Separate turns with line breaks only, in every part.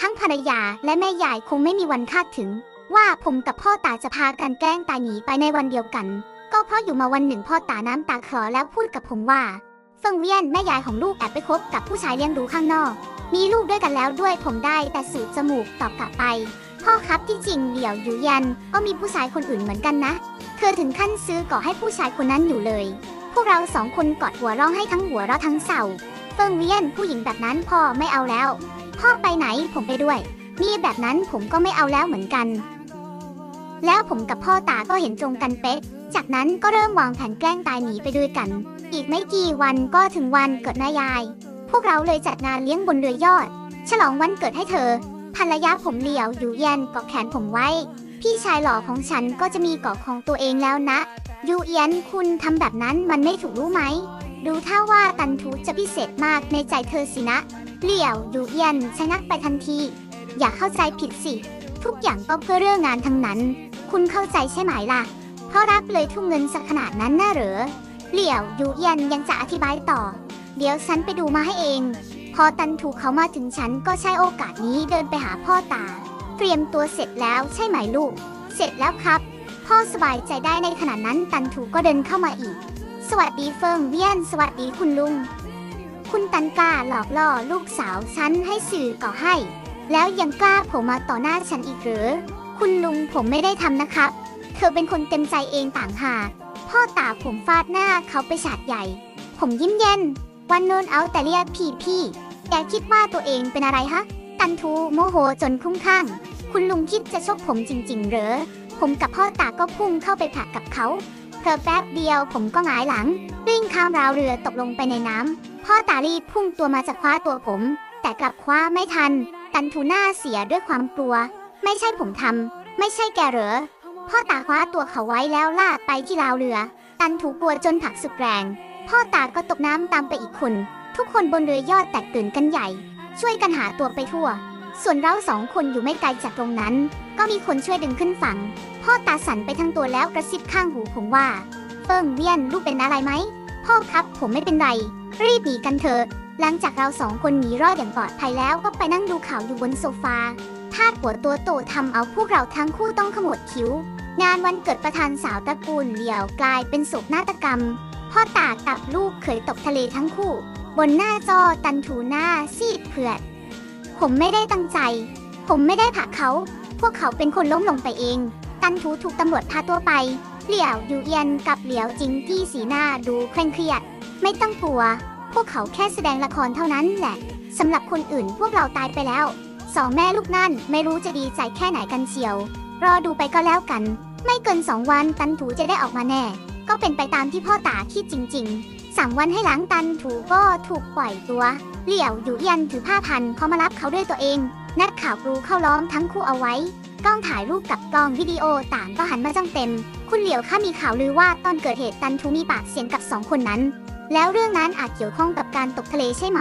ทั้งภรรยาและแม่ยายคงไม่มีวันคาดถึง ว่าผมกับพ่อตาจะพากันแกล้งตายหนีไปในวันเดียวกัน ก็เพราะอยู่มาวันหนึ่งพ่อตาน้ำตาคลอแล้วพูดกับผมว่าเฟิงเวียนแม่ยายของลูกแอบไปคบกับผู้ชายเลี้ยงดูข้างนอก มีลูกด้วยกันแล้วด้วยผมได้แต่สูดจมูกตอบกลับไป พ่อครับที่จริงเหลี่ยวอยู่ยัน ก็มีผู้ชายคนอื่นเหมือนกันนะ เธอถึงขั้นซื้อก่อให้ผู้ชายคนนั้นอยู่เลย พวกเราสองคนกอดหัวร้องให้ทั้งหัวเราะทั้งเศร้าเฟิงเวียนผู้หญิงแบบนั้นพ่อไม่เอาแล้ว พ่อไปไหนผมไปด้วยมีแบบนั้นผมก็ไม่เอาแล้วเหมือนกัน แล้วผมกับพ่อตาก็เห็นตรงกันเป๊ะ จากนั้นก็เริ่มวางแผนแกล้งตายหนีไปด้วยกัน อีกไม่กี่วันก็ถึงวันเกิดแม่ยาย พวกเราเลยจัดงานเลี้ยงบนเรือยอด ฉลองวันเกิดให้เธอ ภรรยาผมเหลียวอยู่เย็นกาะแขนผมไว้ พี่ชายหล่อของฉันก็จะมีเกาะของตัวเองแล้วนะ ยูเอียนคุณทำแบบนั้นมันไม่ถูกรู้ไหม ดูท่าว่าตันทุจะพิเศษมากในใจเธอสินะ เหลี่ยวยูเอียนชะงักไปทันที อย่าเข้าใจผิดสิ ทุกอย่างก็เพื่อเรื่องงานทั้งนั้น คุณเข้าใจใช่ไหมล่ะเพราะรักเลยทุ่มเงินสักขนาดนั้นน่าเหรอเหลี่ยวยูเอียนยังจะอธิบายต่อ เดี๋ยวฉันไปดูมาให้เอง พอตันถูกเขามาถึงฉันก็ใช้โอกาสนี้เดินไปหาพ่อตา เตรียมตัวเสร็จแล้วใช่ไหมลูก เสร็จแล้วครับ พ่อสบายใจได้ในขณะนั้นตันถูก็เดินเข้ามาอีก สวัสดีเฟิงเวียน สวัสดีคุณลุง คุณตันกาหลอกล่อลูกสาวฉันให้สื่อก่อให้ แล้วยังกล้าผมมาต่อหน้าฉันอีกหรือ คุณลุงผมไม่ได้ทำนะครับ เธอเป็นคนเต็มใจเองต่างหากพ่อตาผมฟาดหน้าเขาไปฉาดใหญ่ ผมยิ้มเย็น วันโนนเอาแต่เรียกพี่พี่แกคิดว่าตัวเองเป็นอะไรฮะ ตันทูโมโหจนคุ้มคลั่งคุณลุงคิดจะชกผมจริง ๆ เหรอ ผมกับพ่อตาก็พุ่งเข้าไปผลักกับเขาเธอแป๊บเดียวผมก็หงายหลังวิ่งข้ามราวเรือตกลงไปในน้ำ พ่อตารีพุ่งตัวมาจะคว้าตัวผม แต่กลับคว้าไม่ทัน ตันทูหน้าเสียด้วยความกลัว ไม่ใช่ผมทำไม่ใช่แกเหรอพ่อตาคว้าตัวเขาไว้แล้วลากไปที่ราวเรือ ตันถูกลัวจนผลักสุดแรง พ่อตาก็ตกน้ำตามไปอีกคน ทุกคนบนเรือยอดแตกตื่นกันใหญ่ ช่วยกันหาตัวไปทั่ว ส่วนเราสองคนอยู่ไม่ไกลจากตรงนั้น ก็มีคนช่วยดึงขึ้นฝั่ง พ่อตาสั่นไปทั้งตัวแล้วกระซิบข้างหูผมว่าเฟิงเวียนลูกเป็นอะไรไหมพ่อครับผมไม่เป็นไร รีบหนีกันเถอะ หลังจากเราสองคนหนีรอดอย่างปลอดภัยแล้วก็ไปนั่งดูข่าวอยู่บนโซฟาทาดหัวตัวโตทำเอาพวกเราทั้งคู่ต้องขมวดคิ้ว งานวันเกิดประธานสาวตระกูลเหลี่ยวกลายเป็นโศกนาฏกรรม พ่อตากับลูกเคยตกทะเลทั้งคู่ บนหน้าจอตันถูหน้าซีดเผือด ผมไม่ได้ตั้งใจ ผมไม่ได้ผลักเขา พวกเขาเป็นคนล้มลงไปเอง ตันถูถูกตำรวจพาตัวไป เหลี่ยวอยู่เอียนกับเหลียวจิงที่สีหน้าดูเคร่งเครียด ไม่ต้องกลัว พวกเขาแค่แสดงละครเท่านั้นแหละสำหรับคนอื่นพวกเราตายไปแล้ว สองแม่ลูกนั่นไม่รู้จะดีใจแค่ไหนกันเชียว รอดูไปก็แล้วกัน ไม่เกินสองวันตันถูจะได้ออกมาแน่ ก็เป็นไปตามที่พ่อตาคิดจริง ๆสามวันให้หลังตันถูก็ถูกปล่อยตัว เหลี่ยวอยู่เอียนถือผ้าพันเขามารับเขาด้วยตัวเอง นักข่าวกรูเข้าล้อมทั้งคู่เอาไว้กล้องถ่ายรูปกับกล้องวิดีโอต่างก็หันมาจ้องเต็ม คุณเหลียวข้ามีข่าวลือว่าตอนเกิดเหตุตันทูมีปากเสียงกับสองคนนั้น แล้วเรื่องนั้นอาจเกี่ยวข้องกับการตกทะเลใช่ไหม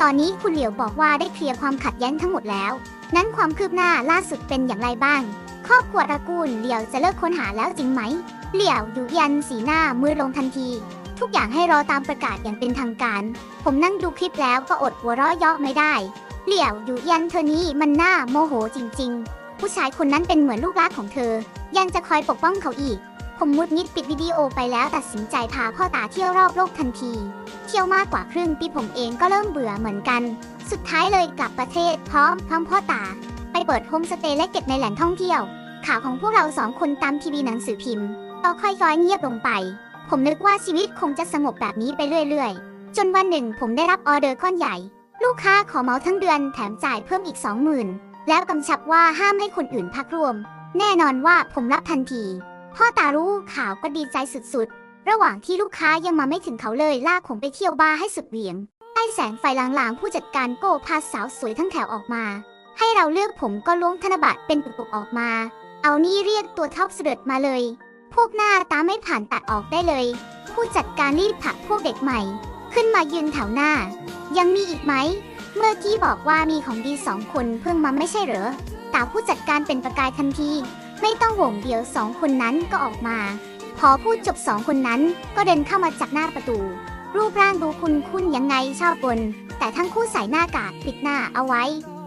ตอนนี้คุณเหลียวบอกว่าได้เคลียร์ความขัดแย้งทั้งหมดแล้ว นั้นความคืบหน้าล่าสุดเป็นอย่างไรบ้าง ครอบครัวตระกูลเหลียวจะเลิกค้นหาแล้วจริงไหม เหลียวอยู่ยันสีหน้ามืดลงทันที ทุกอย่างให้รอตามประกาศอย่างเป็นทางการ ผมนั่งดูคลิปแล้วก็อดหัวเราะเยาะไม่ได้ เหลียวอยู่ยันเธอนี้มันน่าโมโหจริง ๆ ผู้ชายคนนั้นเป็นเหมือนลูกรักของเธอ ยังจะคอยปกป้องเขาอีก ผมมุดนิดปิดวิดีโอไปแล้วตัดสินใจพาพ่อตาเที่ยวรอบโลกทันที เที่ยวมากกว่าครึ่งปีผมเองก็เริ่มเบื่อเหมือนกัน สุดท้ายเลยกลับประเทศพร้อมพร้อมพ่อตา ไปเปิดโฮมสเตย์และเก็บในแหล่งท่องเที่ยว ข่าวของพวกเราสองคนตามทีวีหนังสือพิมพ์ก็ค่อยๆเงียบลงไป ผมนึกว่าชีวิตคงจะสงบแบบนี้ไปเรื่อยๆ จนวันหนึ่งผมได้รับออเดอร์ก้อนใหญ่ ลูกค้าขอเมาทั้งเดือนแถมจ่ายเพิ่มอีก20,000แล้วกำชับว่าห้ามให้คนอื่นพักรวม แน่นอนว่าผมรับทันที พ่อตารู้ข่าวก็ดีใจสุดๆ ระหว่างที่ลูกค้ายังมาไม่ถึงเขาเลยลากผมไปเที่ยวบาร์ให้สุดเหวี่ยงใต้แสงไฟลางๆ ผู้จัดการโก้พาสาวสวยทั้งแถวออกมา ให้เราเลือกผมก็ล้วงธนบัตรเป็นปึกๆออกมา เอานี่เรียกตัวท็อปเสด็จมาเลย พวกหน้าตาไม่ผ่านตัดออกได้เลย ผู้จัดการรีบผลักพวกเด็กใหม่ ขึ้นมายืนแถวหน้า ยังมีอีกไหม เมื่อกี้บอกว่ามีของดีสองคนเพิ่งมาไม่ใช่เหรอตาผู้จัดการเป็นประกายทันที ไม่ต้องห่วงเดียวสองคนนั้นก็ออกมา พอพูดจบสองคนนั้นก็เดินเข้ามาจากหน้าประตู รูปร่างดูคุณคุณยังไงชอบบน แต่ทั้งคู่ใส่หน้ากากปิดหน้าเอาไว้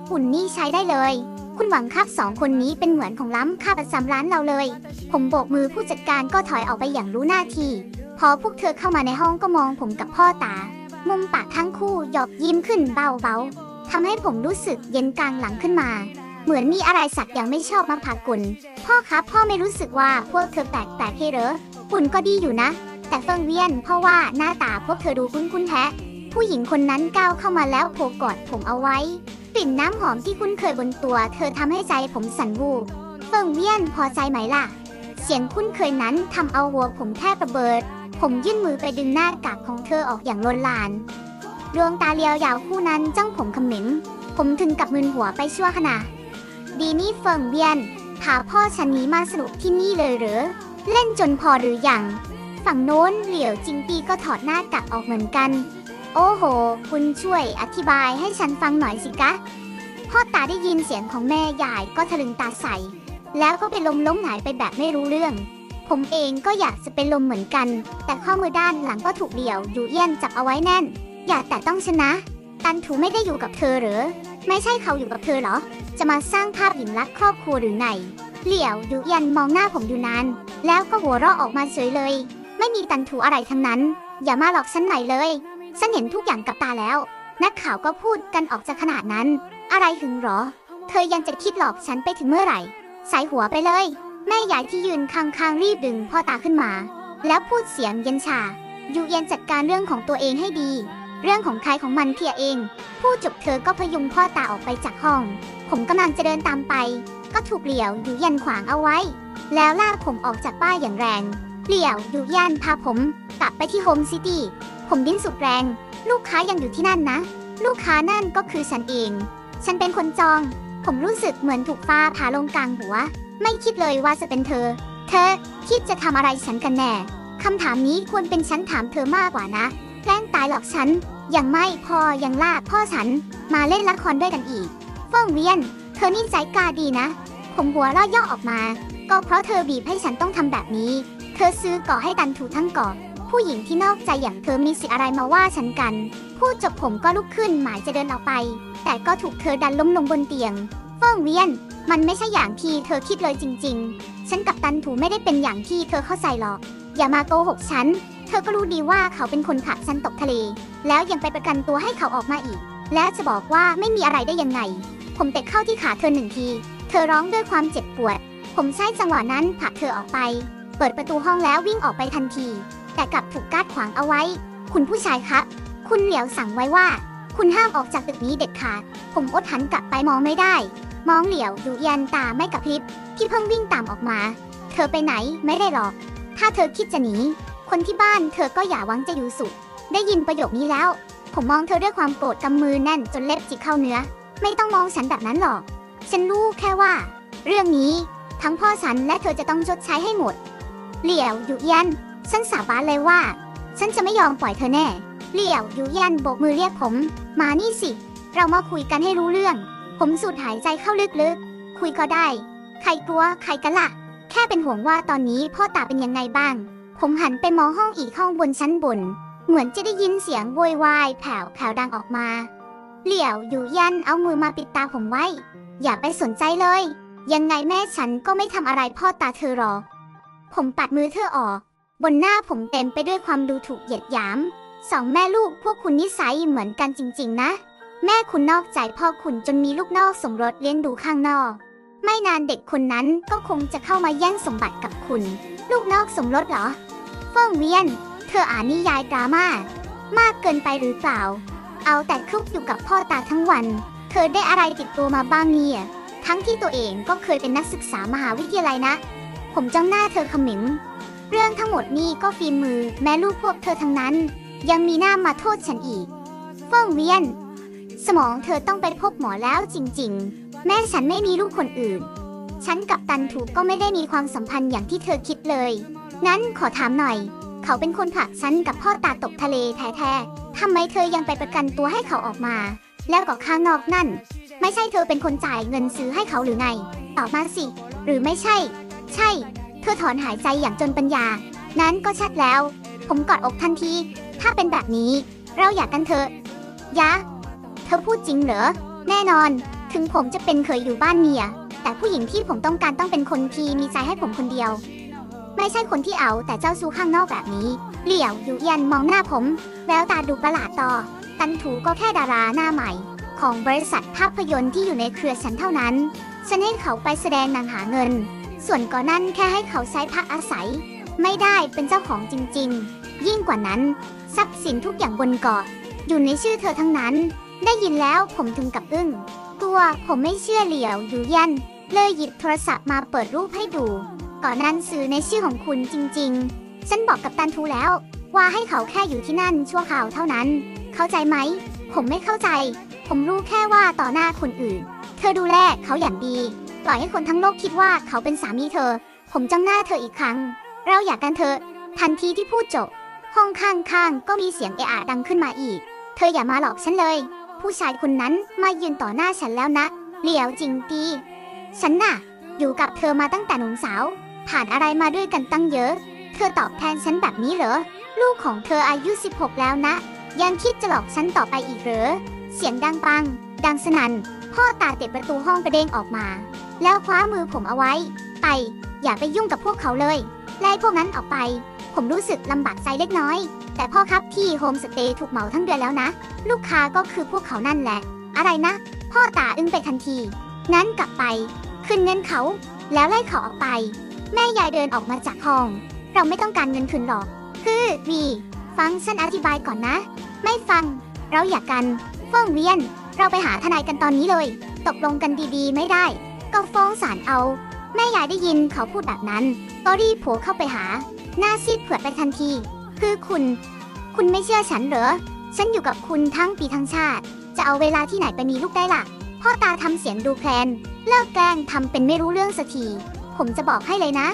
หุ่นนี่ใช้ได้เลย คุณหวังครับสองคนนี้เป็นเหมือนของล้ำค่าประจำร้านเราเลย ผมโบกมือผู้จัดการก็ถอยออกไปอย่างรู้หน้าทีพอพวกเธอเข้ามาในห้องก็มองผมกับพ่อตา มุมปากทั้งคู่หยอกยิ้มขึ้นเบาๆทำให้ผมรู้สึกเย็นกลางหลังขึ้นมา เหมือนมีอะไรสักอย่างไม่ชอบมาพากลพ่อครับพ่อไม่รู้สึกว่าพวกเธอแปลกแปลกให้เหรอหุ่นก็ดีอยู่นะ แต่เฟิงเวียนเพราะว่าหน้าตาพวกเธอดูคุ้นๆแท้ ผู้หญิงคนนั้นก้าวเข้ามาแล้วโผกอดผมเอาไว้กลิ่นน้ำหอมที่คุ้นเคยบนตัว เธอทำให้ใจผมสั่นวูบเฟิงเวียนพอใจไหมล่ะ เสียงคุ้นเคยนั้นทำเอาหัวผมแทบระเบิด ผมยื่นมือไปดึงหน้ากากของเธอออกอย่างลนลานดวงตาเลียวยาวคู่นั้นจ้องผมเขม็งผมถึงกับมึนหัวไปชั่วขณะ ดีนี่เฟิงเวียน พาพ่อฉันนี้มาสนุกที่นี่เลยหรือ เล่นจนพอหรือยัง ฝั่งโน้นเหลียวจิงปีก็ถอดหน้ากากออกเหมือนกัน โอ้โห คุณช่วยอธิบายให้ฉันฟังหน่อยสิกะ พ่อตาได้ยินเสียงของแม่ยายก็ทะลึงตาใส่แล้วก็เป็นลมล้มหายไปแบบไม่รู้เรื่อง ผมเองก็อยากจะเป็นลมเหมือนกัน แต่ข้อมือด้านหลังก็ถูกเหลี่ยวอยู่เอี้ยนจับเอาไว้แน่น อย่าแต่ต้องชนะ ตันถูไม่ได้อยู่กับเธอหรอ ไม่ใช่เขาอยู่กับเธอเหรอ จะมาสร้างภาพหญิงรักครอบครัวหรือไงเหลี่ยวยู่เอียนมองหน้าผมอยู่นาน แล้วก็หัวเราะออกมาเฉยเลย ไม่มีตันถูอะไรทั้งนั้น อย่ามาหลอกฉันหน่อยเลย ฉันเห็นทุกอย่างกับตาแล้ว นักข่าวก็พูดกันออกจากขนาดนั้น อะไรหึงหรอ เธอยังจะคิดหลอกฉันไปถึงเมื่อไหร่ใส่หัวไปเลย แม่ยายที่ยืนข้างๆรีบดึงพ่อตาขึ้นมา แล้วพูดเสียงเย็นชา อยู่เย็นจัดการเรื่องของตัวเองให้ดี เรื่องของใครของมันเพียเองพูดจบเธอก็พยุงพ่อตาออกไปจากห้อง ผมกำลังจะเดินตามไป ก็ถูกเหลี่ยวอยู่ย็นขวางเอาไว้ แล้วลากผมออกจากป้ายอย่างแรง เหลี่ยวอยู่ยันพาผมกลับไปที่โฮมซิตี้ ผมดิ้นสุดแรง ลูกค้ายังอยู่ที่นั่นนะ ลูกค้านั่นก็คือฉันเอง ฉันเป็นคนจอง ผมรู้สึกเหมือนถูกฟ้าผ่าลงกลางหัว ไม่คิดเลยว่าจะเป็นเธอ เธอคิดจะทำอะไรฉันกันแน่คำถามนี้ควรเป็นฉันถามเธอมากกว่านะ แกล้งตายหลอกฉัน ยังไม่พอยังลากพ่อฉันมาเล่นละครด้วยกันอีกเฟิงเวียน เธอนี่ใจกาดีนะ ผมหัวเราย่อออกมา ก็เพราะเธอบีบให้ฉันต้องทำแบบนี้ เธอซื้อก่อให้ตันถูทั้งก่อ ผู้หญิงที่นอกใจอย่างเธอมีสิอะไรมาว่าฉันกัน พูดจบผมก็ลุกขึ้นหมายจะเดินออกไป แต่ก็ถูกเธอดันล้มลงบนเตียงเฟิงเวียน มันไม่ใช่อย่างที่เธอคิดเลยจริง ๆ ฉันกับตันถูไม่ได้เป็นอย่างที่เธอเข้าใจหรอก อย่ามาโกหกฉัน เธอก็รู้ดีว่าเขาเป็นคนผลักฉันตกทะเล แล้วยังไปประกันตัวให้เขาออกมาอีก และจะบอกว่าไม่มีอะไรได้ยังไง ผมเตะเข้าที่ขาเธอหนึ่งที เธอร้องด้วยความเจ็บปวด ผมใช้จังหวะนั้นผลักเธอออกไป เปิดประตูห้องแล้ววิ่งออกไปทันที แต่กลับถูกกัดขวางเอาไว้ คุณผู้ชายครับคุณเหลียวสั่งไว้ว่า คุณห้ามออกจากตึกนี้เด็ดขาด ผมอดหันกลับไปมองไม่ได้ มองเหลียวดูยันตาไม่กระพริบที่เพิ่งวิ่งตามออกมา เธอไปไหนไม่ได้หรอก ถ้าเธอคิดจะหนี คนที่บ้านเธอก็อย่าหวังจะอยู่สุขได้ยินประโยคนี้แล้ว ผมมองเธอด้วยความโกรธกำมือแน่นจนเล็บจิกเข้าเนื้อ ไม่ต้องมองฉันแบบนั้นหรอก ฉันรู้แค่ว่า เรื่องนี้ทั้งพ่อฉันและเธอจะต้องชดใช้ให้หมด เหลี่ยวอยู่ยันฉันสาบานเลยว่า ฉันจะไม่ยอมปล่อยเธอแน่ เหลี่ยวอยู่ยันโบกมือเรียกผม มานี่สิ เรามาคุยกันให้รู้เรื่อง ผมสูดหายใจเข้าลึกๆ คุยก็ได้ ใครกลัวใครกันล่ะ แค่เป็นห่วงว่าตอนนี้พ่อตาเป็นยังไงบ้าง ผมหันไปมองห้องอีกห้องบนชั้นบน เหมือนจะได้ยินเสียงโวยวายแผ่วแผ่วดังออกมา เหลี่ยวอยู่ยันเอามือมาปิดตาผมไว้ อย่าไปสนใจเลย ยังไงแม่ฉันก็ไม่ทำอะไรพ่อตาเธอหรอก ผมปัดมือเธอออก บนหน้าผมเต็มไปด้วยความดูถูกเหยียดหยาม สองแม่ลูกพวกคุณนิสัยเหมือนกันจริง ๆ นะ แม่คุณนอกใจพ่อคุณจนมีลูกนอกสมรสเลี้ยงดูข้างนอก ไม่นานเด็กคนนั้นก็คงจะเข้ามาแย่งสมบัติกับคุณ ลูกนอกสมรสเหรอ เฟิ่งเวียน เธออ่านนิยายดราม่ามากเกินไปหรือเปล่า เอาแต่คลุกอยู่กับพ่อตาทั้งวัน เธอได้อะไรติดตัวมาบ้างเนี่ยทั้งที่ตัวเองก็เคยเป็นนักศึกษามหาวิทยาลัยนะ ผมจ้องหน้าเธอขมิงเรื่องทั้งหมดนี่ก็ฝีมือแม่ลูกพวกเธอทั้งนั้น ยังมีหน้ามาโทษฉันอีก เฟิ่งเวียน สมองเธอต้องไปพบหมอแล้วจริง ๆ แม่ฉันไม่มีลูกคนอื่น ฉันกับตันถูกก็ไม่ได้มีความสัมพันธ์อย่างที่เธอคิดเลย นั้นขอถามหน่อย เขาเป็นคนผลักฉันกับพ่อตาตกทะเลแท้ๆทำไมเธอยังไปประกันตัวให้เขาออกมา แล้วก็ข้างนอกนั่น ไม่ใช่เธอเป็นคนจ่ายเงินซื้อให้เขาหรือไง ตอบมาสิ หรือไม่ใช่ ใช่ เธอถอนหายใจอย่างจนปัญญา นั้นก็ชัดแล้ว ผมกอดอกทันที ถ้าเป็นแบบนี้ เราอยากกันเถอะยะ เธอพูดจริงเหรอ แน่นอน ถึงผมจะเป็นเคยอยู่บ้านเมีย แต่ผู้หญิงที่ผมต้องการต้องเป็นคนที่มีใจให้ผมคนเดียว ไม่ใช่คนที่เอาแต่เจ้าซู้ข้างนอกแบบนี้ เหลี่ยวอยู่เอียนมองหน้าผม แววตาดูประหลาดต่อ ตันถูก็แค่ดาราหน้าใหม่ ของบริษัทภาพยนตร์ที่อยู่ในเครือฉันเท่านั้น ฉันให้เขาไปแสดงนังหาเงิน ส่วนก่อนนั้นแค่ให้เขาใช้พักอาศัย ไม่ได้เป็นเจ้าของจริง ๆ ยิ่งกว่านั้น ทรัพย์สินทุกอย่างบนเกาะอยู่ในชื่อเธอทั้งนั้น ได้ยินแล้วผมถึงกับอึ้งตัวผมไม่เชื่อเหลียวอยู่ยันเลยหยิบโทรศัพท์มาเปิดรูปให้ดู ก่อนนั้นสื่อในชื่อของคุณจริง ๆ ฉันบอกกับตันทูแล้ว ว่าให้เขาแค่อยู่ที่นั่นชั่วคราวเท่านั้น เข้าใจไหม ผมไม่เข้าใจ ผมรู้แค่ว่าต่อหน้าคนอื่น เธอดูแลเขาอย่างดี ปล่อยให้คนทั้งโลกคิดว่าเขาเป็นสามีเธอ ผมจ้องหน้าเธออีกครั้ง เราอยากกันเธอะทันทีที่พูดจบ ห้องข้างๆก็มีเสียงเอะอะดังขึ้นมาอีก เธออย่ามาหลอกฉันเลย ผู้ชายคนนั้นมายืนต่อหน้าฉันแล้วนะเหลียวจริงดีฉันน่ะ อยู่กับเธอมาตั้งแต่หนุ่มสาว ผ่านอะไรมาด้วยกันตั้งเยอะ เธอตอบแทนฉันแบบนี้เหรอ ลูกของเธออายุ 16 แล้วนะ ยังคิดจะหลอกฉันต่อไปอีกเหรอ เสียงดังปัง ดังสนั่น พ่อตาเตะประตูห้องกระเด้งออกมา แล้วคว้ามือผมเอาไว้ ไป อย่าไปยุ่งกับพวกเขาเลย ไล่พวกนั้นออกไป ผมรู้สึกลำบากใจเล็กน้อย แต่พ่อครับที่โฮมสเตย์ถูกเหมาทั้งเดือนแล้วนะ ลูกค้าก็คือพวกเขานั่นแหละ อะไรนะ พ่อตาอึ้งไปทันทีงั้นกลับไปคืนเงินเขา แล้วไล่เขาออกไป แม่ยายเดินออกมาจากห้อง เราไม่ต้องการเงินคืนหรอก คือวีฟังฉันอธิบายก่อนนะ ไม่ฟัง เราอยากกันฟ้องเวียน เราไปหาทนายกันตอนนี้เลย ตกลงกันดีๆ ไม่ได้ ก็ฟ้องศาลเอา แม่ยายได้ยินเขาพูดแบบนั้น ก็รีบโผล่เข้าไปหา หน้าซีดเผือดไปทันที คือคุณ คุณไม่เชื่อฉันเหรอ ฉันอยู่กับคุณทั้งปีทั้งชาติ จะเอาเวลาที่ไหนไปมีลูกได้ล่ะ พ่อตาทำเสียงดูแคลน เลิกแกล้งทำเป็นไม่รู้เรื่องสักที ผมจะบอกให้เลยนะ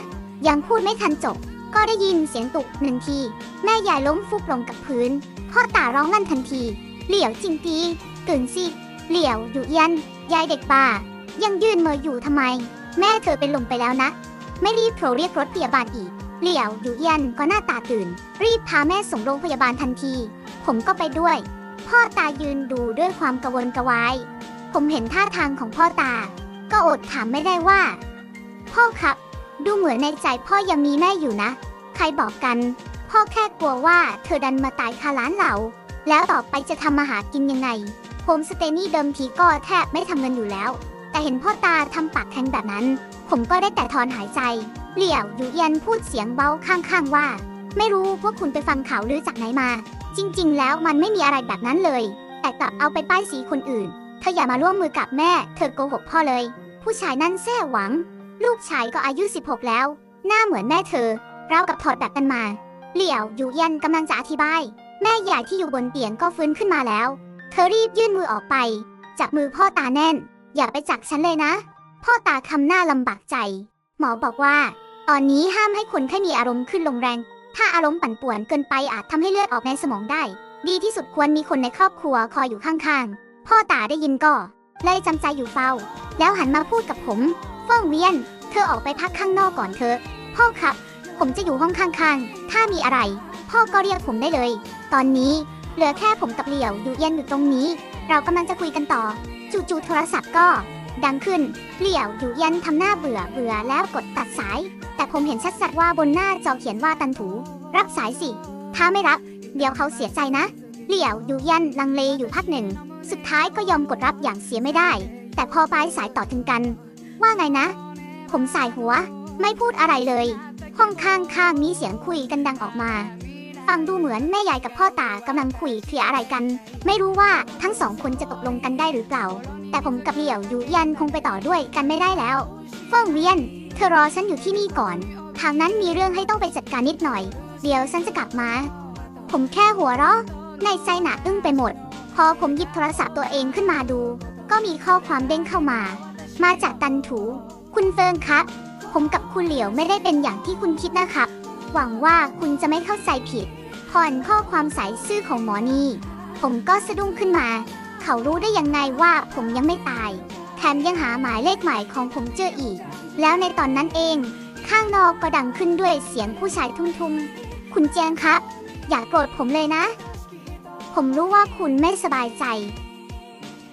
ยังพูดไม่ทันจบ ก็ได้ยินเสียงตุกหนึ่งที แม่ยายล้มฟุบลงกับพื้น พ่อตาร้องลั่นทันที เหลียวจริงตีตื่นสิเหลียวอยู่ยัน ยายเด็กป่า ยังยืนเมออยู่ทำไม แม่เธอเป็นลมไปแล้วนะ ไม่รีบโทรเรียกรถพยาบาลอีก เหลียวอยู่ยันก็หน้าตาตื่น รีบพาแม่ส่งโรงพยาบาลทันที ผมก็ไปด้วย พ่อตายืนดูด้วยความกระวนกระวาย ผมเห็นท่าทางของพ่อตา ก็อดถามไม่ได้ว่า พ่อครับ ดูเหมือนในใจพ่อยังมีแม่อยู่นะ ใครบอกกัน พ่อแค่กลัวว่าเธอดันมาตายคาร้านเรา แล้วต่อไปจะทำมาหากินยังไงโฮมสเตย์นี่เดิมทีก็แทบไม่ทำเงินอยู่แล้ว แต่เห็นพ่อตาทำปากแข็งแบบนั้น ผมก็ได้แต่ถอนหายใจ เหลี่ยวยูเย็นพูดเสียงเบาข้างๆว่า ไม่รู้พวกคุณไปฟังข่าวลือจากไหนมา จริง ๆ แล้วมันไม่มีอะไรแบบนั้นเลย แต่กลับเอาไปป้ายสีคนอื่น เธออย่ามาร่วมมือกับแม่ เธอโกหกพ่อเลย ผู้ชายนั่นแซ่หวัง ลูกชายก็อายุ 16 แล้ว หน้าเหมือนแม่เธอ เรากับถอดแบบกันมา เหลี่ยวอยู่ยันกำลังจะอธิบาย แม่ใหญ่ที่อยู่บนเตียงก็ฟื้นขึ้นมาแล้ว เธอรีบยื่นมือออกไป จับมือพ่อตาแน่น อย่าไปจักฉันเลยนะ พ่อตาคำหน้าลำบากใจ หมอบอกว่า ตอนนี้ห้ามให้คนแค่มีอารมณ์ขึ้นลงแรง ถ้าอารมณ์ปั่นป่วนเกินไปอาจทำให้เลือดออกในสมองได้ ดีที่สุดควรมีคนในครอบครัวคอยอยู่ข้างๆ พ่อตาได้ยินก็เลยจำใจอยู่เฝ้า แล้วหันมาพูดกับผม เฟิ่งเวียน เธอออกไปพักข้างนอกก่อนเถอะ พ่อครับ ผมจะอยู่ห้องข้างๆ ถ้ามีอะไร พ่อก็เรียกผมได้เลย ตอนนี้เหลือแค่ผมกับเหลี่ยวอยู่เย็นอยู่ตรงนี้ เรากำลังจะคุยกันต่อ จู่ๆโทรศัพท์ก็ ดังขึ้น เหลี่ยวอยู่เย็นทำหน้าเบื่อเบื่อแล้วกดตัดสาย แต่ผมเห็นชัดๆว่าบนหน้าจอเขียนว่าตันถู รับสายสิ ถ้าไม่รับ เดี๋ยวเขาเสียใจนะ เหลี่ยวอยู่เยันลังเลอยู่พักหนึ่ง สุดท้ายก็ยอมกดรับอย่างเสียไม่ได้ แต่พอปลายสายต่อถึงกัน ว่าไงนะ ผมสายหัว ไม่พูดอะไรเลย ห้องข้างๆมีเสียงคุยกันดังออกมา ฟังดูเหมือนแม่ยายกับพ่อตากำลังคุยเคลียร์อะไรกัน ไม่รู้ว่าทั้งสองคนจะตกลงกันได้หรือเปล่า แต่ผมกับเหลี่ยวอยู่ยันคงไปต่อด้วยกันไม่ได้แล้วเฟิ่งเวียน เธอรอฉันอยู่ที่นี่ก่อน ทางนั้นมีเรื่องให้ต้องไปจัดการนิดหน่อย เดี๋ยวฉันจะกลับมา ผมแค่หัวเราะในใจหนาอึ้งไปหมด พอผมหยิบโทรศัพท์ตัวเองขึ้นมาดู ก็มีข้อความเด้งเข้ามา มาจากตันถู คุณเฟิงครับ ผมกับคุณเหลียวไม่ได้เป็นอย่างที่คุณคิดนะครับ หวังว่าคุณจะไม่เข้าใจผิดผ่อนข้อความสายซื่อของหมอนี่ ผมก็สะดุ้งขึ้นมา เขารู้ได้ยังไงว่าผมยังไม่ตาย แถมยังหาหมายเลขหมายของผมเจออีก แล้วในตอนนั้นเอง ข้างนอกก็ดังขึ้นด้วยเสียงผู้ชายทุ่มๆ คุณแจงครับ อย่ากโกรธผมเลยนะ ผมรู้ว่าคุณไม่สบายใจ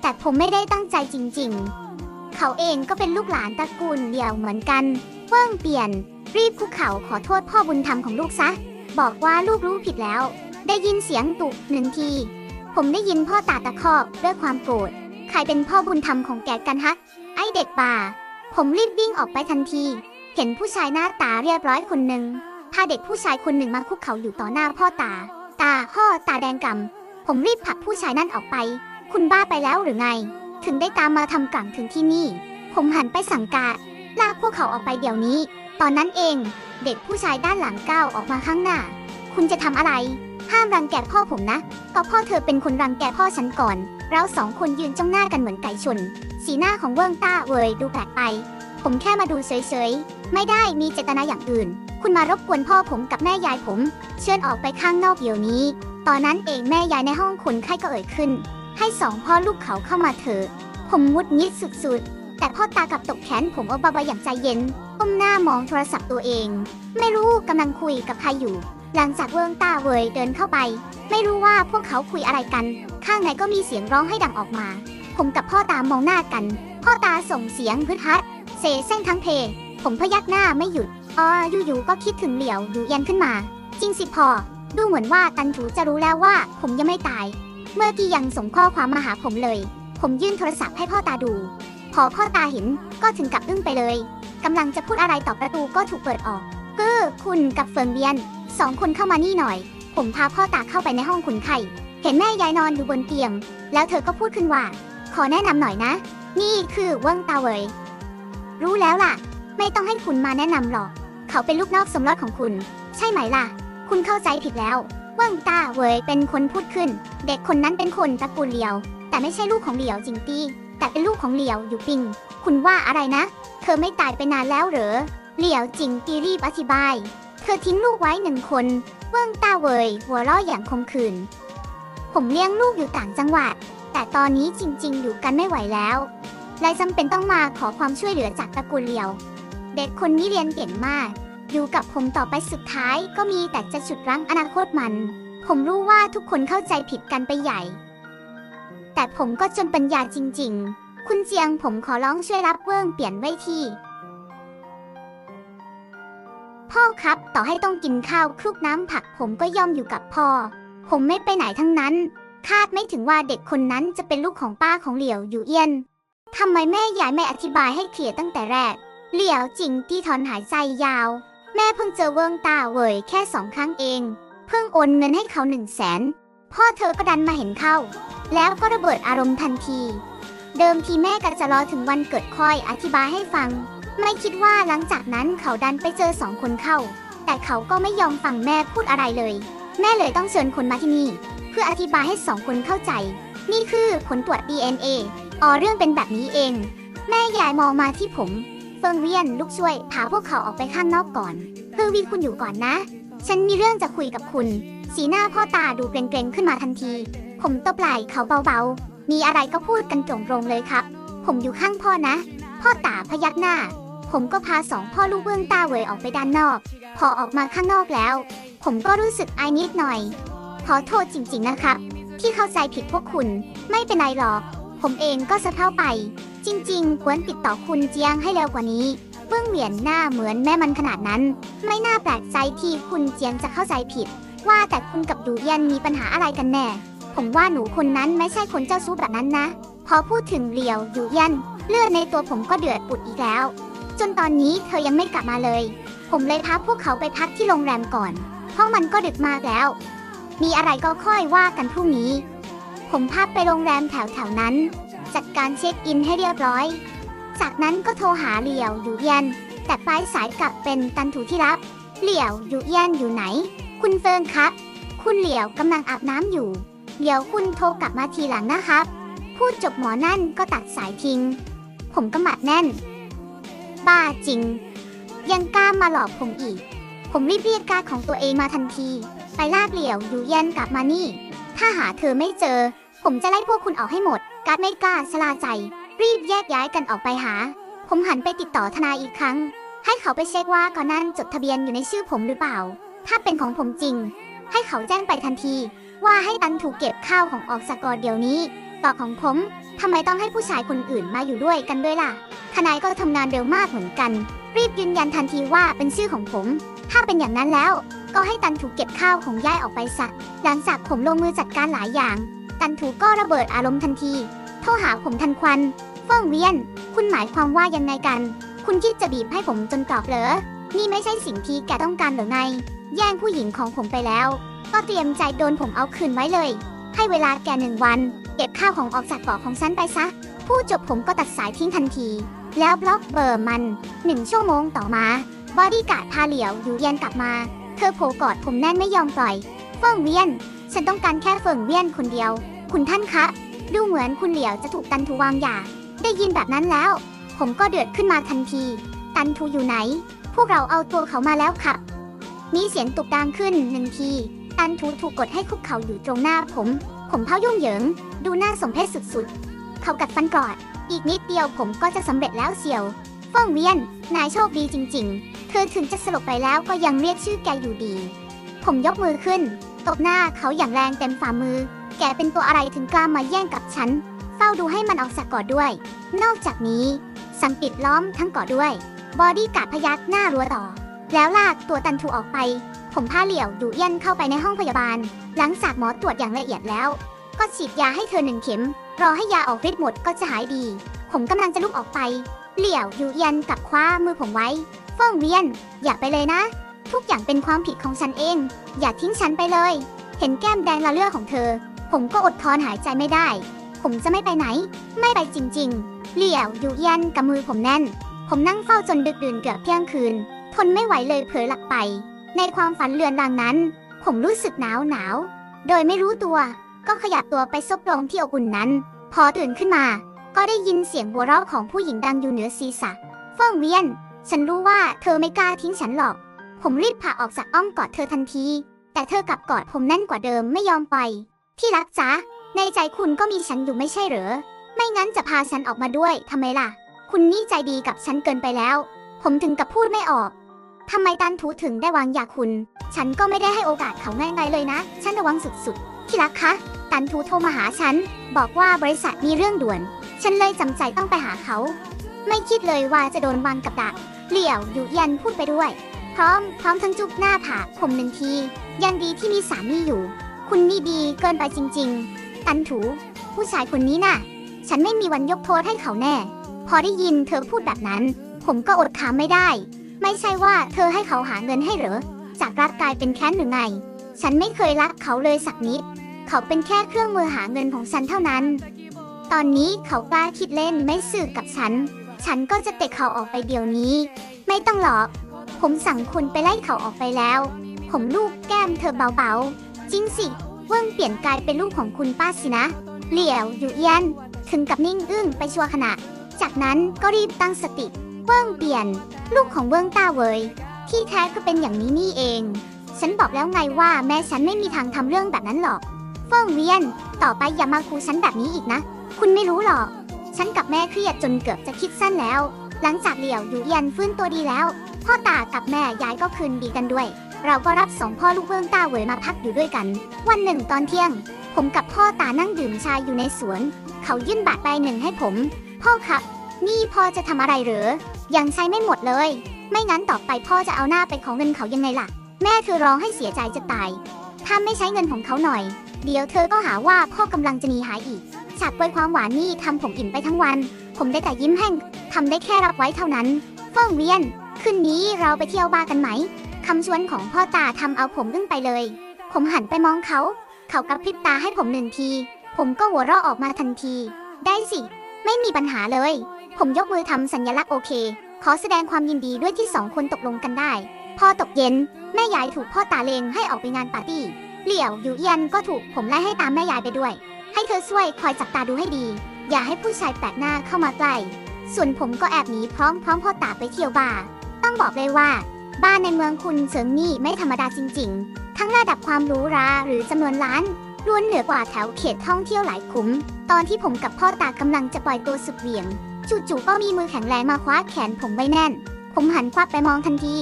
แต่ผมไม่ได้ตั้งใจจริง ๆ เขาเองก็เป็นลูกหลานตระกูลเดียวเหมือนกันเวิ่งเปลี่ยน รีบคุกเข่าขอโทษพ่อบุญธรรมของลูกซะ บอกว่าลูกรู้ผิดแล้ว ได้ยินเสียงตุกหนึ่งที ผมได้ยินพ่อตาตะคอกด้วยความโกรธ ใครเป็นพ่อบุญธรรมของแกกันฮะ ไอเด็กป่า ผมรีบวิ่งออกไปทันที เห็นผู้ชายหน้าตาเรียบร้อยคนหนึ่งพาเด็กผู้ชายคนหนึ่งมาคุกเข่าอยู่ต่อหน้าพ่อตา ตาพ่อตาแดงกำผมรีบผลักผู้ชายนั่นออกไป คุณบ้าไปแล้วหรือไง ถึงได้ตามมาทำกลางถึงที่นี่ ผมหันไปสั่งการลากพวกเขาออกไปเดี๋ยวนี้ ตอนนั้นเอง เด็กผู้ชายด้านหลังก้าวออกมาข้างหน้า คุณจะทำอะไร ห้ามรังแกพ่อผมนะ ก็พ่อเธอเป็นคนรังแกพ่อฉันก่อน เราสองคนยืนจ้องหน้ากันเหมือนไก่ชน สีหน้าของเวิ้งต้าเวยดูแปลกไป ผมแค่มาดูเฉยๆ ไม่ได้มีเจตนาอย่างอื่น คุณมารบกวนพ่อผมกับแม่ยายผม เชิญออกไปข้างนอกเดี๋ยวนี้ ตอนนั้นเองแม่ยายในห้องคนไข้ก็เอ่ยขึ้น ให้สองพ่อลูกเขาเข้ามาเถอะ ผมงุดงิดสุดๆ แต่พ่อตากับตกแขนผมเอาเบาๆอย่างใจเย็นก้มหน้ามองโทรศัพท์ตัวเอง ไม่รู้กำลังคุยกับใครอยู่ หลังจากเวิงตาเวยเดินเข้าไป ไม่รู้ว่าพวกเขาคุยอะไรกัน ข้างในก็มีเสียงร้องให้ดังออกมา ผมกับพ่อตามองหน้ากัน พ่อตาส่งเสียงพึดฮัดเซเส้งทั้งเพ ผมพยักหน้าไม่หยุดอ๋ออยู่ๆก็คิดถึงเหลียวอยู่เย็นขึ้นมา จริงสิพอ ดูเหมือนว่าตันถูจะรู้แล้วว่า ผมยังไม่ตาย เมื่อกี้ยังส่งข้อความมาหาผมเลย ผมยื่นโทรศัพท์ให้พ่อตาดู พอพ่อตาเห็นก็ถึงกับอึ้งไปเลยกำลังจะพูดอะไรต่อประตูก็ถูกเปิดออกเกือคุณกับเฟิงเบียนสองคนเข้ามานี่หน่อย ผมพาพ่อตาเข้าไปในห้องคนไข้เห็นแม่ยายนอนอยู่บนเตียง แล้วเธอก็พูดขึ้นว่า ขอแนะนำหน่อยนะ นี่คือเวิ้งตาเวยรู้แล้วล่ะ ไม่ต้องให้คุณมาแนะนำหรอก เขาเป็นลูกนอกสมรสของคุณ ใช่ไหมล่ะ คุณเข้าใจผิดแล้ว เวิ้งตาเวยเป็นคนพูดขึ้น เด็กคนนั้นเป็นคนตระกูลเหลียว แต่ไม่ใช่ลูกของเหลียวจริงตี้ แต่เป็นลูกของเหลียวอยู่ปิง คุณว่าอะไรนะ เธอไม่ตายไปนานแล้วเหรอ เหลียวจริงตีรีบอธิบาย เธอทิ้งลูกไว้หนึ่งคน เวิ้งตาเวยหัวเราะอย่างคมขื่น ผมเลี้ยงลูกอยู่ต่างจังหวัด แต่ตอนนี้จริง ๆ อยู่กันไม่ไหวแล้วเลยจำเป็นต้องมาขอความช่วยเหลือจากตระกูลเหลียว เด็กคนนี้เรียนเก่งมาก อยู่กับผมต่อไปสุดท้าย ก็มีแต่จะฉุดรั้งอนาคตมัน ผมรู้ว่าทุกคนเข้าใจผิดกันไปใหญ่ แต่ผมก็จนปัญญาจริง ๆ คุณเจียงผมขอร้องช่วยรับเวิ้งเปลี่ยนไว้ที่ พ่อครับต่อให้ต้องกินข้าวคลุกน้ำผัก ผมก็ยอมอยู่กับพ่อ ผมไม่ไปไหนทั้งนั้น คาดไม่ถึงว่าเด็กคนนั้นจะเป็นลูกของป้าของเหลียวอยู่เอี้ยนทำไมแม่ยายไม่อธิบายให้เคลียร์ตั้งแต่แรก เหลียวจริงที่ถอนหายใจยาว แม่เพิ่งเจอเวิงตาเวยแค่สองครั้งเอง เพิ่งโอนเงินให้เขาหนึ่งแสนพ่อเธอก็ดันมาเห็นเข้า แล้วก็ระเบิดอารมณ์ทันที เดิมทีแม่ก็จะรอถึงวันเกิดคอยอธิบายให้ฟัง ไม่คิดว่าหลังจากนั้นเขาดันไปเจอสองคนเข้า แต่เขาก็ไม่ยอมฟังแม่พูดอะไรเลย แม่เลยต้องเชิญคนมาที่นี่ เพื่ออธิบายให้สองคนเข้าใจ นี่คือผลตรวจ DNA อ๋อเรื่องเป็นแบบนี้เอง แม่ยายมองมาที่ผม เฟิงเวียนลูกช่วยพาพวกเขาออกไปข้างนอกก่อนเฟิงวีคุณอยู่ก่อนนะ ฉันมีเรื่องจะคุยกับคุณ สีหน้าพ่อตาดูเกรงๆขึ้นมาทันที ผมตบไหล่เขาเบาๆ มีอะไรก็พูดกันตรงๆเลยครับ ผมอยู่ข้างพ่อนะ พ่อตาพยักหน้า ผมก็พาสองพ่อลูกเบื้องตาเวยออกไปด้านนอก พอออกมาข้างนอกแล้ว ผมก็รู้สึกอายนิดหน่อย ขอโทษจริงๆนะครับที่เข้าใจผิดพวกคุณ ไม่เป็นไรหรอก ผมเองก็สะเพร่าไป จริงๆ ควรติดต่อคุณเจียงให้เร็วกว่านี้เบื้องเหวียนหน้าเหมือนแม่มันขนาดนั้น ไม่น่าแปลกใจที่คุณเจียงจะเข้าใจผิด ว่าแต่คุณกับดูเย็นมีปัญหาอะไรกันแน่ ผมว่าหนูคนนั้นไม่ใช่คนเจ้าชู้แบบนั้นนะ พอพูดถึงเหลียวอยู่เย็นเลือดในตัวผมก็เดือดปุดอีกแล้ว จนตอนนี้เธอยังไม่กลับมาเลย ผมเลยพาพวกเขาไปพักที่โรงแรมก่อน เพราะมันก็ดึกมากแล้ว มีอะไรก็ค่อยว่ากันพรุ่งนี้ ผมพาไปโรงแรมแถวๆนั้น จัดการเช็คอินให้เรียบร้อย จากนั้นก็โทรหาเหลี่ยวอยู่เย็น แต่ปลายสายกลับเป็นตันถูที่รับ เหลี่ยวอยู่เย็นอยู่ไหน คุณเฟิงครับ คุณเหลี่ยวกำลังอาบน้ำอยู่ เดี๋ยวคุณโทรกลับมาทีหลังนะครับ พูดจบหมอนั่นก็ตัดสายทิ้ง ผมก็หมัดแน่น บ้าจริง ยังกล้ามาหลอกผมอีก ผมรีบเรียกการของตัวเองมาทันที ไปลากเหลี่ยวอยู่เย็นกลับมานี่ ถ้าหาเธอไม่เจอ ผมจะไล่พวกคุณออกให้หมด การดไม่กล้าชลาใจ รีบแยกย้ายกันออกไปหา ผมหันไปติดต่อทนายอีกครั้ง ให้เขาไปเช็คว่าก่อนนั้นจดทะเบียนอยู่ในชื่อผมหรือเปล่า ถ้าเป็นของผมจริง ให้เขาแจ้งไปทันที ว่าให้ตันถูกเก็บข้าวของออกสกอร์เดี๋ยวนี้ต่อของผมทำไมต้องให้ผู้ชายคนอื่นมาอยู่ด้วยกันด้วยล่ะ ทนายก็ทำงานเร็วมากเหมือนกัน รีบยืนยันทันทีว่าเป็นชื่อของผม ถ้าเป็นอย่างนั้นแล้ว ก็ให้ตันถูกเก็บข้าวของย่ายออกไปซะหลังจากผมลงมือจัดการหลายอย่าง ตันถูก็ระเบิดอารมณ์ทันที โทรหาผมทันควันเฟิ่งเวียน คุณหมายความว่ายังไงกัน คุณคิดจะบีบให้ผมจนกรอบเหรอ นี่ไม่ใช่สิ่งที่แกต้องการหรือไง แย่งผู้หญิงของผมไปแล้ว ก็เตรียมใจโดนผมเอาคืนไว้เลย ให้เวลาแกหนึ่งวัน เก็บข้าวของออกจากเกาของฉันไปซะพูดจบผมก็ตัดสายทิ้งทันที แล้วบล็อกเบอร์มันหนึ่งชั่วโมงต่อมา บอดี้การ์ดพาเหลียวอยู่เย็นกลับมา เธอโผกอดผมแน่นไม่ยอมปล่อยเฟิงเวียน ฉันต้องการแค่เฟิงเวียนคนเดียว คุณท่านคะ ดูเหมือนคุณเหลียวจะถูกตันทูวางยา ได้ยินแบบนั้นแล้ว ผมก็เดือดขึ้นมาทันที ตันทูอยู่ไหน พวกเราเอาตัวเขามาแล้วครับมีเสียงตุกดังขึ้นหนึ่งที ตันทูถูกกดให้คุกเข่าอยู่ตรงหน้าผม ผมเท้ายุ่งเหยิง ดูน่าสมเพชสุดๆ เขากัดฟันกอด อีกนิดเดียวผมก็จะสำเร็จแล้วเสียวเฟิงเวียน นายโชคดีจริง ๆ เธอถึงจะสลบไปแล้วก็ยังเรียกชื่อแกอยู่ดี ผมยกมือขึ้น ตบหน้าเขาอย่างแรงเต็มฝ่ามือ แกเป็นตัวอะไรถึงกล้ามาแย่งกับฉัน เฝ้าดูให้มันออกจากกอดด้วย นอกจากนี้ สังปิดล้อมทั้งกอดด้วย บอดี้การ์ดพยักหน้ารัวต่อ แล้วลากตัวตันทูออกไป ผมผ้าเหลี่ยวอยู่เย็นเข้าไปในห้องพยาบาล หลังจากหมอตรวจอย่างละเอียดแล้ว ก็ฉีดยาให้เธอหนึ่งเข็ม รอให้ยาออกฤทธิ์หมดก็จะหายดี ผมกำลังจะลุกออกไป เหลี่ยวอยู่เย็นกับคว้ามือผมไว้เฟิ่งเวียน อย่าไปเลยนะ ทุกอย่างเป็นความผิดของฉันเอง อย่าทิ้งฉันไปเลยเห็นแก้มแดงละเลือของเธอ ผมก็อดทนหายใจไม่ได้ ผมจะไม่ไปไหน ไม่ไปจริงๆ เหลี่ยวอยู่เยนกับมือผมแน่น ผมนั่งเฝ้าจนดึกดื่นเกือบเที่ยงคืน ทนไม่ไหวเลยเผลอหลับไป ในความฝันเลือนรางนั้น ผมรู้สึกหนาวหนาว โดยไม่รู้ตัว ก็ขยับตัวไปซบลงที่อบอุ่นนั้น พอตื่นขึ้นมา ก็ได้ยินเสียงหัวเราะของผู้หญิงดังอยู่เหนือศีรษะเฟิ่งเวียน ฉันรู้ว่าเธอไม่กล้าทิ้งฉันหรอก ผมรีบผ่าออกจากอ้อมกอดเธอทันที แต่เธอกลับกอดผมแน่นกว่าเดิมไม่ยอมไป ที่รักจ๊ะในใจคุณก็มีฉันอยู่ไม่ใช่เหรอ ไม่งั้นจะพาฉันออกมาด้วยทำไมล่ะ คุณนี่ใจดีกับฉันเกินไปแล้ว ผมถึงกับพูดไม่ออกทำไมตันทูถึงได้วางยาคุณ ฉันก็ไม่ได้ให้โอกาสเขาง่ายๆเลยนะ ฉันระวังสุดๆ ที่รักคะ ตันทูโทรมาหาฉัน บอกว่าบริษัทมีเรื่องด่วน ฉันเลยจำใจต้องไปหาเขา ไม่คิดเลยว่าจะโดนวางกับดัก เหลี่ยวอยู่ยันพูดไปด้วย พร้อม พร้อมทั้งจุบหน้าผากผมหนึ่งที ยังดีที่มีสามีอยู่ คุณนี่ดีเกินไปจริง ๆ ตันถู ผู้ชายคนนี้น่ะ ฉันไม่มีวันยกโทษให้เขาแน่ พอได้ยินเธอพูดแบบนั้น ผมก็อดขำไม่ได้ ไม่ใช่ว่าเธอให้เขาหาเงินให้เหรอ จากรักกลายเป็นแค้นหรือไง ฉันไม่เคยรักเขาเลยสักนิด เขาเป็นแค่เครื่องมือหาเงินของฉันเท่านั้น ตอนนี้เขากล้าคิดเล่นไม่สื่อกับฉัน ฉันก็จะเตะเขาออกไปเดี๋ยวนี้ ไม่ต้องหรอก ผมสั่งคุณไปไล่เขาออกไปแล้ว ผมลูกแก้มเธอเบาๆ จริงสิ เวิ้งเปลี่ยนกลายเป็นลูกของคุณป้าสินะ เหลี่ยวอยู่เอียน ถึงกับนิ่งอึ้งไปชั่วขณะ จากนั้นก็รีบตั้งสติ เวิ้งเปลี่ยน ลูกของเวิ้งต้าเวยที่แท้ก็เป็นอย่างนี้นี่เอง ฉันบอกแล้วไงว่าแม่ฉันไม่มีทางทำเรื่องแบบนั้นหรอก เฟิ่งเวียน ต่อไปอย่ามาคูฉันแบบนี้อีกนะ คุณไม่รู้หรอก ฉันกับแม่เครียดจนเกือบจะคิดสั้นแล้ว หลังจากเหลี่ยวอยู่เอียนฟื้นตัวดีแล้ว พ่อตากับแม่ยายก็คืนดีกันด้วย เราก็รับสองพ่อลูกเวิ้งต้าเวยมาพักอยู่ด้วยกัน วันหนึ่งตอนเที่ยง ผมกับพ่อตานั่งดื่มชาอยู่ในสวน เขายื่นบาทใบหนึ่งให้ผม พ่อครับ นี่พ่อจะทำอะไรเหรอ ยังใช้ไม่หมดเลย ไม่งั้นต่อไปพ่อจะเอาหน้าไปของเงินเขายังไงล่ะ แม่เธอร้องให้เสียใจจะตาย ถ้าไม่ใช้เงินของเขาหน่อย เดี๋ยวเธอก็หาว่าพ่อกำลังจะหนีหายอีกฉากปวยความหวานนี่ทำผมอิ่มไปทั้งวัน ผมได้แต่ยิ้มแห้งทำได้แค่รับไว้เท่านั้นเฟิ่งเวียน คืนนี้เราไปเที่ยวบาร์กันไหม คำชวนของพ่อตาทำเอาผมอึ้งไปเลย ผมหันไปมองเขา เขากระพริบตาให้ผมหนึ่งที ผมก็หัวเราะออกมาทันที ได้สิ ไม่มีปัญหาเลย ผมยกมือทำสัญลักษณ์โอเค ขอแสดงความยินดีด้วยที่สองคนตกลงกันได้ พอตกเย็น แม่ยายถูกพ่อตาเลงให้ออกไปงานปาร์ตี้ เหลี่ยวอยู่เอียนก็ถูกผมไล่ให้ตามแม่ยายไปด้วย ให้เธอช่วยคอยจับตาดูให้ดี อย่าให้ผู้ชายแปลกหน้าเข้ามาใกล้ ส่วนผมก็แอบหนีพร้อมพร้อมพ่อตาไปเที่ยวบาร์ ต้องบอกเลยว่า บ้านในเมืองคุณเฉิงนี่ไม่ธรรมดาจริง ๆ ทั้งระดับความรูหราหรือจำนวนล้านล้วนเหนือกว่าแถวเขตท่องเที่ยวหลายคุ้ม ตอนที่ผมกับพ่อตากำลังจะปล่อยตัวสุดเหวี่ยงจู่ๆก็มีมือแข็งแรงมาคว้าแขนผมไว้แน่น ผมหันควับไปมองทันที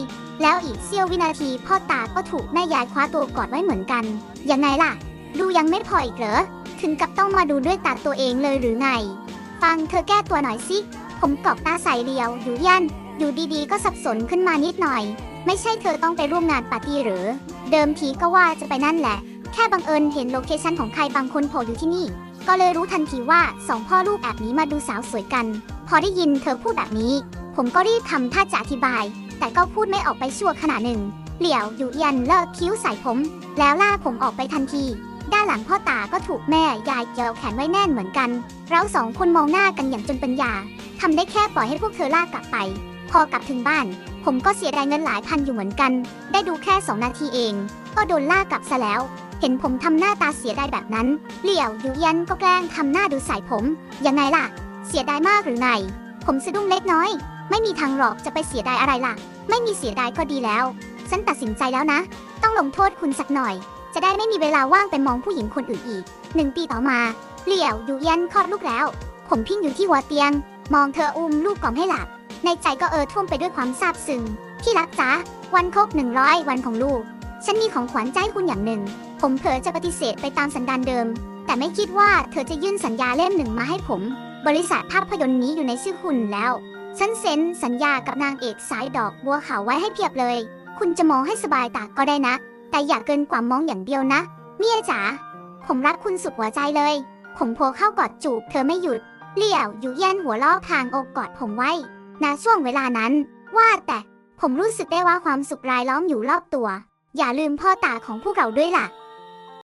แล้วอีกเสี้ยววินาทีพ่อตาก็ถูกแม่ยายคว้าตัวกอดไว้เหมือนกัน ยังไงล่ะ ดูยังไม่พออีกเหรอ ถึงกับต้องมาดูด้วยตาตัวเองเลยหรือไง ฟังเธอแก้ตัวหน่อยสิ ผมกรอกตาใส่เรียวอยู่ยัน อยู่ดีๆ ก็สับสนขึ้นมานิดหน่อย ไม่ใช่เธอต้องไปร่วมงานปาร์ตี้หรือ เดิมทีก็ว่าจะไปนั่นแหละ แค่บังเอิญเห็นโลเคชันของใครบางคนโผล่อยู่ที่นี่ ก็เลยรู้ทันทีว่าสองพ่อลูกแอบนี้มาดูสาวสวยกัน พอได้ยินเธอพูดแบบนี้ ผมก็รีบทำท่าจะอธิบาย แต่ก็พูดไม่ออกไปชั่วขณะหนึ่ง เหลี่ยวอยู่ยันเลิกคิ้วใส่ผม แล้วล่าผมออกไปทันทีด้านหลังพ่อตาก็ถูกแม่ยายเกี่ยวแขนไว้แน่นเหมือนกัน เราสองคนมองหน้ากันอย่างจนปัญญาทำได้แค่ปล่อยให้พวกเธอลากกลับไป พอกลับถึงบ้าน ผมก็เสียดายเงินหลายพันอยู่เหมือนกัน ได้ดูแค่สองนาทีเอง ก็โดนล่ากลับซะแล้ว เห็นผมทำหน้าตาเสียดายแบบนั้น เหลี่ยวยูยันก็แกล้งทำหน้าดูใส่ผม ยังไงล่ะ เสียดายมากหรือไง ผมสะดุ้งเล็กน้อย ไม่มีทางหรอกจะไปเสียดายอะไรล่ะ ไม่มีเสียดายก็ดีแล้ว ฉันตัดสินใจแล้วนะ ต้องลงโทษคุณสักหน่อย จะได้ไม่มีเวลาว่างไปมองผู้หญิงคนอื่นอีก หนึ่งปีต่อมา เหลี่ยวยูยันคลอดลูกแล้ว ผมพิงอยู่ที่หัวเตียง มองเธออุ้มลูกกล่อมให้หลับ ในใจก็เออท่วมไปด้วยความซาบซึ้งที่รักจ๋าวันครบ100 วันของลูก ฉันมีของขวัญใจคุณอย่างหนึ่ง ผมเผลอจะปฏิเสธไปตามสันดานเดิม แต่ไม่คิดว่าเธอจะยื่นสัญญาเล่มหนึ่งมาให้ผม บริษัทภาพยนตร์นี้อยู่ในชื่อคุณแล้ว ฉันเซ็นสัญญากับนางเอกสายดอกบัวขาวไว้ให้เพียบเลย คุณจะมองให้สบายตาก็ได้นะ แต่อย่าเกินกว่ามองอย่างเดียวนะ เมียจ๋า ผมรักคุณสุดหัวใจเลย ผมโผล่เข้ากอดจูบเธอไม่หยุดเลี่ยวอยู่แย่นหัวลอกทางอกกอดผมไว้ ณช่วงเวลานั้น ว่าแต่ผมรู้สึกได้ว่าความสุขรายล้อมอยู่รอบตัว อย่าลืมพ่อตาของพวกเราด้วยล่ะ